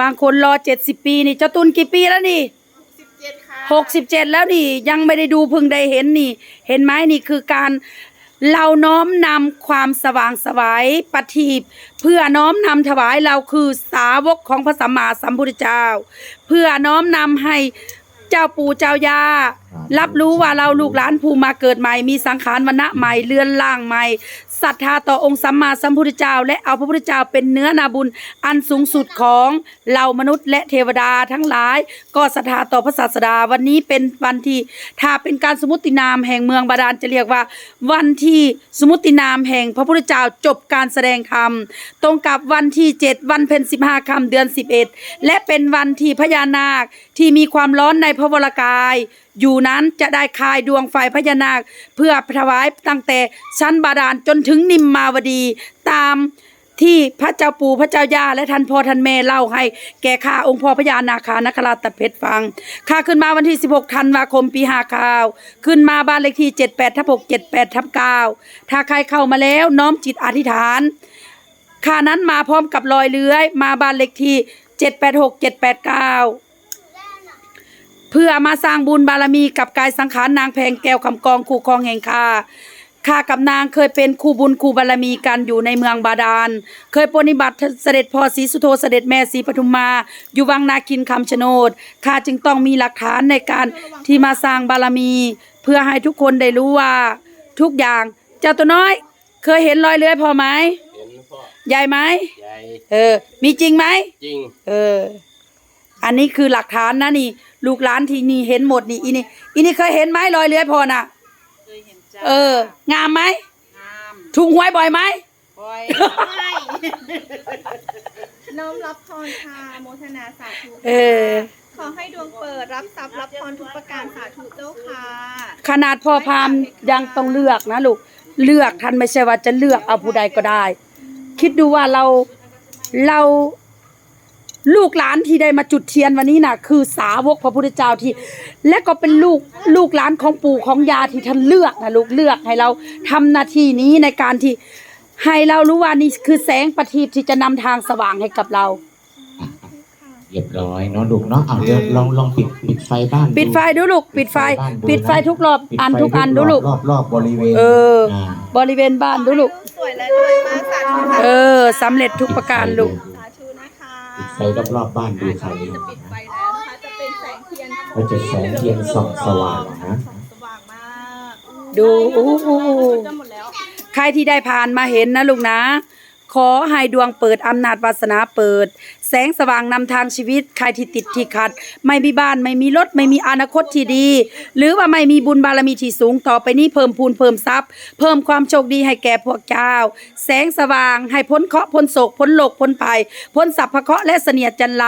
บางคนรอเจ็ดสิบปีนี่เจ้าตุนกี่ปีแล้วนี่สิบเจ็ดค่ะหกสิบเจ็ดแล้วนี่ยังไม่ได้ดูเพึงได้เห็นนี่ เห็นไหมนี่คือการเราน้อมนำความสว่างไสวายปฏิบเพื่อน้อมนำถวายเราคือสาวกของพระสัมมาสัมพุทธเจ้า เพื่อน้อมนำให้เจ้าปู่เจ้ายารับรู้ว่าเราลูกหลานภูมาเกิดใหม่มีสังขารวรรณะใหม่เลื่อนล่างใหม่ศรัทธาต่อองค์สัมมาสัมพุทธเจ้า และเอาพระพุทธเจ้าเป็นเนื้อนาบุญอันสูงสุดของเหล่ามนุษย์และเทวดาทั้งหลาย ก็ศรัทธาต่อพระศาสดาวันนี้เป็นวันที่ถ้าเป็นการสมมตินามแห่งเมืองบาดาลจะเรียกว่า วันที่สมมตินามแห่งพระพุทธเจ้าจบการแสดงธรรมตรงกับวันที่7วันเพ็ญ15ค่ำเดือน 11 และเป็นวันที่พญานาคที่มีความร้อนในพระวรกาย อยู่นั้นจะได้คายดวงไฟพญานาค เพื่อถวายตั้งแต่ชั้นบาดาลจนถึงนิมมาวดีตามที่พระเจ้าปู่พระเจ้าย่าและท่านพ่อท่านแม่เล่าให้แก่ข้าองค์พ่อพญานาคานคราชตัดเพชรฟังข้าขึ้นมาวันที่ 16 ธันวาคมปี5ข่าว ขึ้นมาบ้านเลขที่ 78ทับ6 78ทับ9ถ้าใครเข้ามาแล้วน้อมจิตอธิษฐานข้านั้นมาพร้อมกับรอยเลื้อย มาบ้านเลขที่ 786 789 เพื่อมาสร้างบุญบารมีกับกายสังขารนางแพงแก้วคำกองคู่ครองแห่งข้าข้ากับนางเคยเป็นคู่บุญคู่บารมีกันอยู่ในเมืองบาดาล เคยปฏิบัติเสด็จพ่อศรีสุโธเสด็จแม่ศรีปทุมมา อยู่วังนาคินคำชะโนดข้าจึงต้องมีหลักฐานในการที่มาสร้างบารมี เพื่อให้ทุกคนได้รู้ว่าทุกอย่าง เจ้าตัวน้อย เคยเห็นรอยเลื้อยพอไหมเห็นพ่อใหญ่ไหมใหญ่เออ มีจริงไหมจริง เออ อันนี้คือหลักฐานนะนี่ ลูกหลานที่นี่เห็นหมดนี่อีนี่อีนี่เคยเห็นไหมรอยเลื้อยพอน่ะ เคยเห็นจ้าเออ งามไหมงามถูกหวยบ่อยไหม บอย ไม่น้อมรับพรค่ะโมทนาสาธุเออ ขอให้ดวงเปิดรับทรัพย์รับพรทุกประการสาธุเจ้าค่ะขนาดพ่อพราหมณ์ยังต้องเลือกนะลูกเลือกท่านไม่ใช่ว่าจะเลือกเอาผู้ใดก็ได้ คิดดูว่าเราเรา ลูกหลานที่ได้มาจุดเทียนวันนี้น่ะ คือสาวกพระพุทธเจ้าที่ และก็เป็นลูกลูกหลานของปู่ของยาที่ท่านเลือกนะลูกเลือกให้เราทำหน้าที่นี้ในการที่ให้เรารู้ว่านี่คือแสงประทีปที่จะนำทางสว่างให้กับเราเรียบร้อยเนาะลูกเนาะเอาเดี๋ยวลองลองปิดปิดไฟบ้านปิดไฟดูลูกปิดไฟบ้านปิดไฟทุกรอบปิดอันไฟทุกอันดูลูกรอบรอบบริเวณเออาบริเวณบ้านดูลูกสวยและรวยมากสาธุค่ะเออสำเร็จทุกประการลูก ไฟรอบรอบๆบ้านดูใครจะปิดไฟแล้วนะคะ จะเป็นแสงเทียนก็จะแสงเทียนส่องสว่างนะส่องสว่างมากดูอู้หูจะหมดแล้วใครที่ได้ผ่านมาเห็นนะลูกนะ ขอให้ดวงเปิดอำนาจวาสนาเปิด แสงสว่างนำทางชีวิต ใครที่ติดที่ขัด ไม่มีบ้านไม่มีรถไม่มีอนาคตที่ดี หรือว่าไม่มีบุญบารมีที่สูงต่อไปนี้เพิ่มพูนเพิ่มทรัพย์ เพิ่มความโชคดีให้แก่พวกเจ้า แสงสว่างให้พ้นเคราะห์พ้นโศกพ้นโลกพ้นภัยพ้นสัพพะเคราะห์และเสนียดจันไร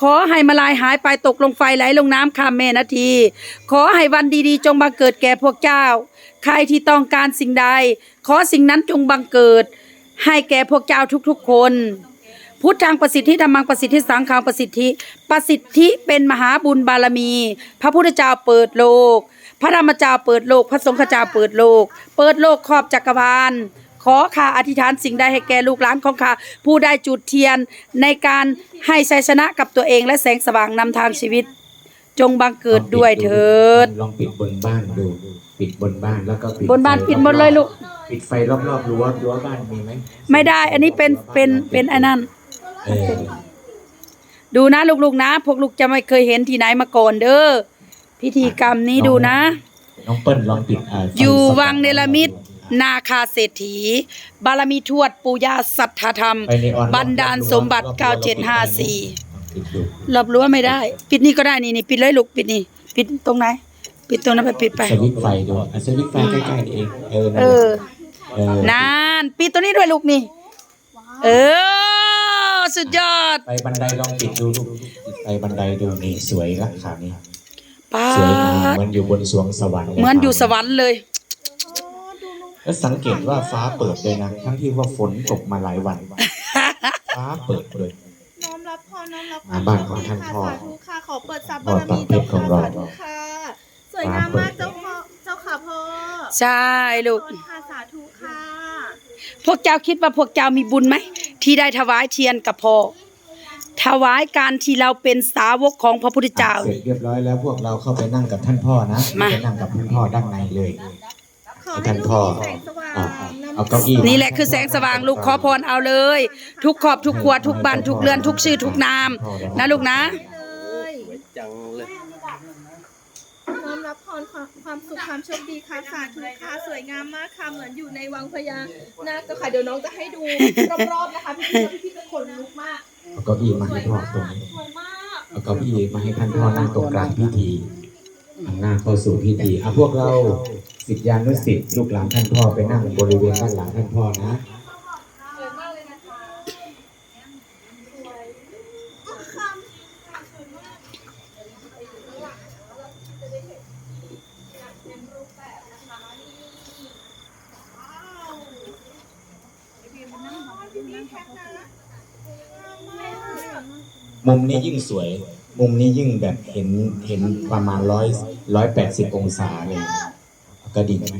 ขอให้มาลายหายไปตกลงไฟไหลลงน้ำข้ามแม่นาที ขอให้วันดีๆ จงบังเกิดแก่พวกเจ้า ใครที่ต้องการสิ่งใด ขอสิ่งนั้นจงบังเกิด ให้แก่พวกเจ้าทุกๆคน พุทธังประสิทธิธรรมังประสิทธิสังฆังประสิทธิ ประสิทธิเป็นมหาบุญบารมี พระพุทธเจ้าเปิดโลก พระธรรมเจ้าเปิดโลก พระสงฆ์เจ้าเปิดโลก เปิดโลกครอบจักรวาลขอข้าอธิษฐานสิ่งใดให้แก่ลูกหลานของข้าผู้ได้จุดเทียนในการให้ชัยชนะกับตัวเองและแสงสว่างนำทางชีวิต จงบังเกิดด้วยเถิด ลองปิดบนบ้านดู ปิดบนบ้านแล้วก็ปิดบนบ้านปิดหมดเลยลูก ปิดไฟรอบรอบรั้วรั้วบ้านมีไหมไม่ได้ อันนี้เป็นเป็นเป็นไอ้นั่นดูนะลูกๆนะ พวกลูกจะไม่เคยเห็นที่ไหนมาก่อนเด้อพิธีกรรมนี้ดูนะ น้องเปิ้ลลองปิดอยู่วังเนรมิตนาคาเศรษฐี บารมีทวดปูยาสัทธธรรมบันดาลสมบัติ รอบๆรั้วบ้นมีไ9754 หลบรั้วไม่ได้ ปิดนี่ก็ได้นี่นี่ปิดเลยลูกปิดนี่ ปิดตรงไหน ปิดตรงนั้นไปปิดไป สวิตไฟด้วยสวิตไฟใกล้ๆเองเออนเออ นานปิดตัวนี้ด้วยลูกนี่ เออ สุดยอดไปบันไดลองปิดดูลูกไปบันไดดูนี่สวยละขาวนี่ป้สวยมันอยู่บนสวงสวรรค์เหมือนอยู่สวรรค์เลย แล้วสังเกตว่าฟ้าเปิดเลยนะทั้งที่ว่าฝนตกมาหลายวัน ฟ้าเปิดเลย น้อมรับพรน้อมรับพรมาบ้านของท่านพ่อสาธุค่ะขอเปิดทรัพย์บารมีเจ้าค่ะสาธุค่ะ สวยงามมากเจ้าพ่อเจ้าค่ะพ่อใช่ลูกขอโทษค่ะสาธุค่ะ พวกเจ้าคิดว่าพวกเจ้ามีบุญไหม ที่ได้ถวายเทียนกับพ่อถวายการที่เราเป็นสาวกของพระพุทธเจ้าเสร็จเรียบร้อยแล้วพวกเราเข้าไปนั่งกับท่านพ่อนะมาไปนั่งกับท่านพ่อด้านในเลยขอให้ให้ท่านลูกพ่อ เอาเก้าอี้นี่แหละคือแสงสว่างลูกขอพรเอาเลย ทุกขอบทุกครัวทุกบ้านทุกเรือนทุกชื่อทุกนาม นะลูกนะเลยจังเลยน้อมรับพรความความสุขความโชคดีค่ะสาธุค่ะสวยงามมากค่ะเหมือนอยู่ในวังพญานาคเจ้าค่ะเดี๋ยวน้องจะให้ดูรอบๆนะคะพี่พี่พี่เป็นคนลุกมากเอาเก้าอี้มาให้พ่อตรงนี้สวยมากเอาเก้าอี้มาให้ท่านพ่อนั่งตรงกลางพิธีหันหน้าเข้าสู่พิธีเอาพวกเรา สิทธิานุสิทธิ์ลูกหลานท่านพ่อไปนั่งบริเวณด้านหลังท่านพ่อนะมุมนี้ยิ่งสวย มุมนี้ยิ่งแบบเห็นเห็นประมาณร้อยร้อยแปดสิบองศาเลย กระดิ่งไหม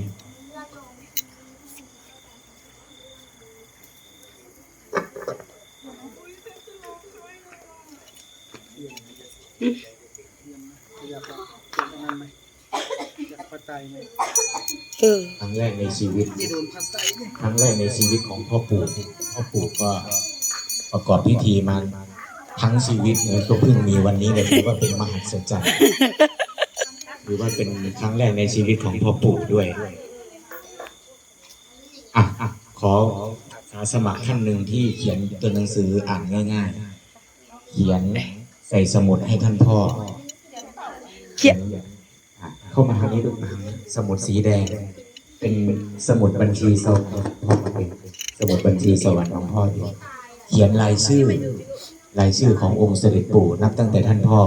เออครั้งแรกในชีวิต ครั้งแรกในชีวิตของพ่อปู่พ่อปู่ก็ประกอบพิธีมาทั้งชีวิตเลยก็เพิ่งมีวันนี้เลยถือว่าเป็นมหัศจรรย์ ถือว่าเป็นครั้งแรกในชีวิตของพ่อปู่ด้วยอะอะขออาสาสมัครท่านหนึ่งที่เขียนตัวหนังสืออ่านง่ายๆ เขียนใส่สมุดให้ท่านพ่อ เขียนอะเข้ามาทางนี้ดูมาสมุดสีแดง เป็นสมุดบัญชีสวรรค์พ่อมาเป็นสมุดบัญชีสวรรค์ของพ่อที่เขียนรายชื่อรายชื่อขององค์เสด็จปู่นับตั้งแต่ท่านพ่อ